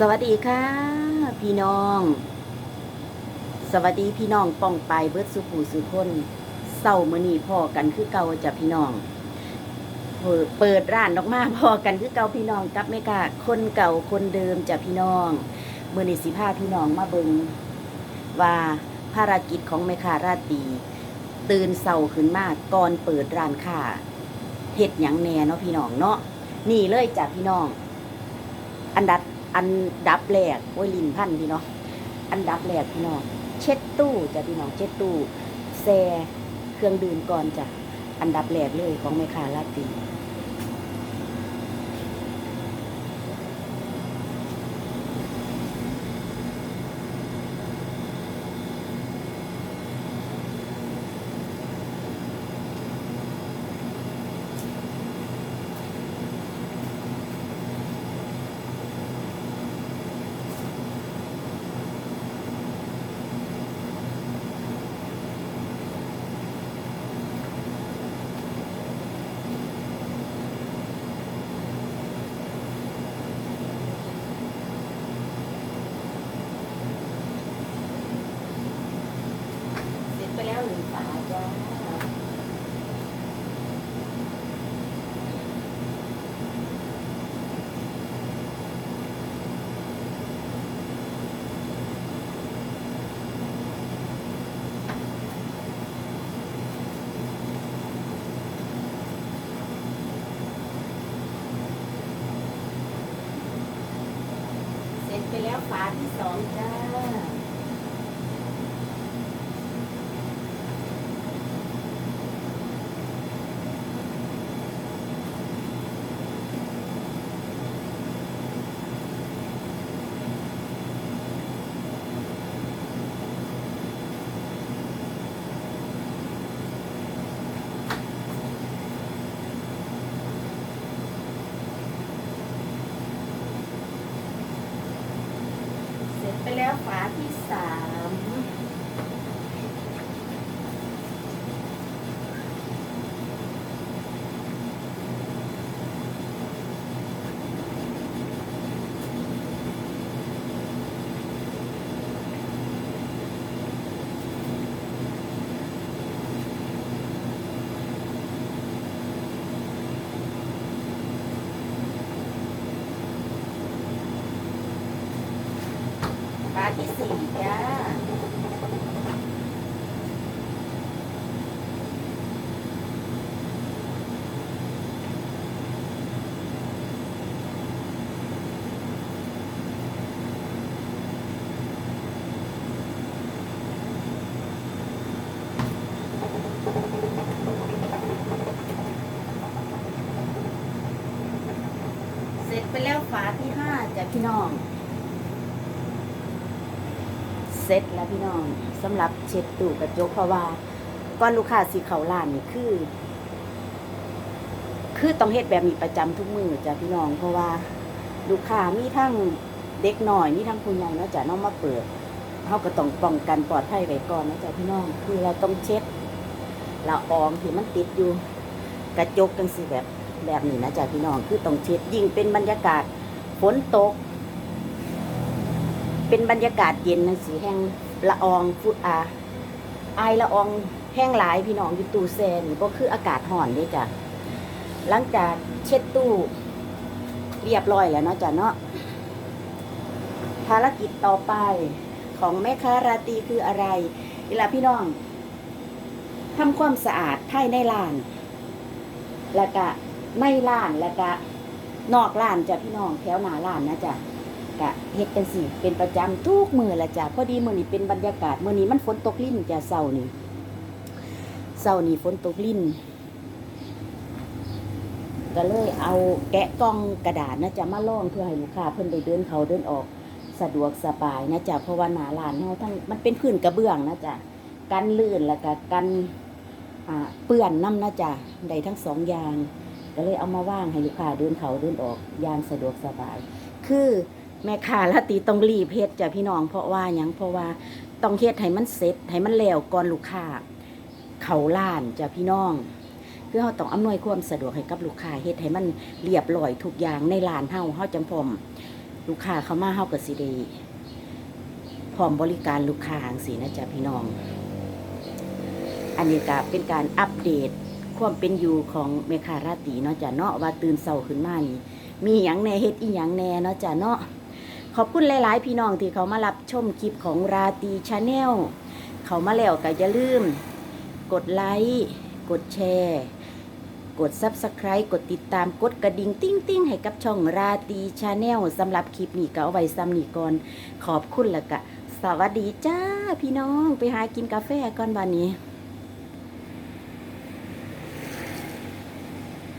สวัสดีค่ะ พี่น้อง สวัสดีพี่น้องป้องไปเบิดสุผูสุคนเศร้ามือนีพ่อกันคือเก่าจ้ะพี่น้อง เปิดร้านออกมาพ่อกันคือเก่าพี่น้องกับไม่กล้าคนเก่าคนเดิมจ้ะพี่น้องมือนีสิพาพี่น้องมาเบิงว่าภารกิจของแม่ค้าราตีตื่นเศร้าขึ้นมากก่อนเปิดร้านค้าเฮ็ดหยังแหน่เนาะพี่น้องเนาะนี่เลยจ้ะพี่น้อง อันดับ อันดับแรกโอ้ยลินพันพี่น้องอันดับแรกพี่น้องเช็ดตู้จ้ะพี่น้องเช็ดตู้แซ่เครื่องดื่มก่อนจ้ะอันดับแรกเลยของแม่ค้าลาตีรีเสร็จไปแล้วหนึ่งฝาจ้าเสร็จไป แล้วฝาที่สองจ้า ไปแล้วฝาที่สามฝาที่สี่จ้าเสร็จไปแล้วฝาที่ห้าจ้ะพี่น้อง เสร็จแล้วพี่น้องสำหรับเช็ดตู้กระจกเพราะว่าก่อนลูกค้าสิเขาร้านนี่คือ คือต้องเฮ็ดแบบนี้ประจำทุกมือจ้ะพี่น้อง เพราะว่าลูกค้ามีทั้งเด็กหน่อยมีทั้งผู้ใหญ่เนาะจ้ะน้องมาเปิดเขาก็ต้องป้องกันปลอดภัยไว้ก่อนนะจ้ะพี่น้อง คือเราต้องเช็ดละอองที่มันติดอยู่ กระจกกันสิแบบแบบนี้นะจ๊ะพี่น้อง คือต้องเช็ดยิ่งเป็นบรรยากาศฝนตก เป็นบรรยากาศเย็นนะสีแห้งละอองฟุตอาไอละอองแห้งหลายพี่น้องอยู่ตู้แซนี่ก็คืออากาศห่อนด้จ้ะหลังจากเช็ดตู้เรียบร้อยแล้วเนาะจ้ะเนาะภารกิจต่อไปของแม่ค้าราตีคืออะไรเวลาพี่น้องทำความสะอาดภายในร้าน แล้วก็ในร้านแล้วก็นอกร้านจ้ะพี่น้องแถวหน้าร้านนะจ้ะ กะเฮ็ดกันสิเป็นประจำทุกมือละจ้ะพอดีมื้อนี้เป็นบรรยากาศมื้อนี้มันฝนตกลิ่นจ้ะเช้านี้เช้านี้ฝนตกลิ่นก็เลยเอาแกะกล่องกระดาษนะจ๊ะมาล่องเพื่อให้ลูกค้าเพิ่นได้เดินเขาเดินออกสะดวกสบายนะจ๊ะเพราะว่าหนาร้านเฮาทั้งมันเป็นพื้นกระเบื้องนะจ๊ะกันลื่นแล้วก็กันอ่าเปื้อนน้ำนะจ๊ะได้ทั้งสองอย่าง ก็เลยเอามาว่างให้ลูกค้าเดินเขาเดินออกอย่างสะดวกสบาย คือ แม่ค้าละตีต้องรีบเฮ็ดจ้ะพี่น้อง เพราะว่าหยังเพราะว่าต้องเฮ็ดให้มันเสร็จให้มันแล้วก่อนลูกค้าเขาล้านจ้ะพี่น้อง คือเราต้องอำนวยความสะดวกให้กับลูกค้าเฮ็ดให้มันเรียบร้อยทุกอย่างในร้านเฮาเฮาจังพอมลูกค้าเขามาเฮาก็สิด้พร้อมบริการลูกค้าจังซี่นะจ๊ะพี่น้อง อันนี้ก็เป็นการอัปเดตความเป็นอยู่ของเมคาราตีเนาะจ้ะเนาะว่าตื่นเช้าขึ้นมานี่มีหยังแน่เฮ็ดอีหยังแน่เนาะจ้ะเนาะ ขอบคุณหลาย ๆ พี่น้องที่เขามารับชมคลิปของราตีชาแนลเขามาแล้วก็อย่าลืม กดไลค์กดแชร์ กด Subscribe กดติดตามกดกระดิ่งติ้งติ้งให้กับช่องราตีชาแนลสำหรับคลิปนี้ก็เอาไว้ซ้ำนี้ก่อน ขอบคุณแล้วก็สวัสดีจ้าพี่น้องไปหากินกาแฟก่อนวันนี้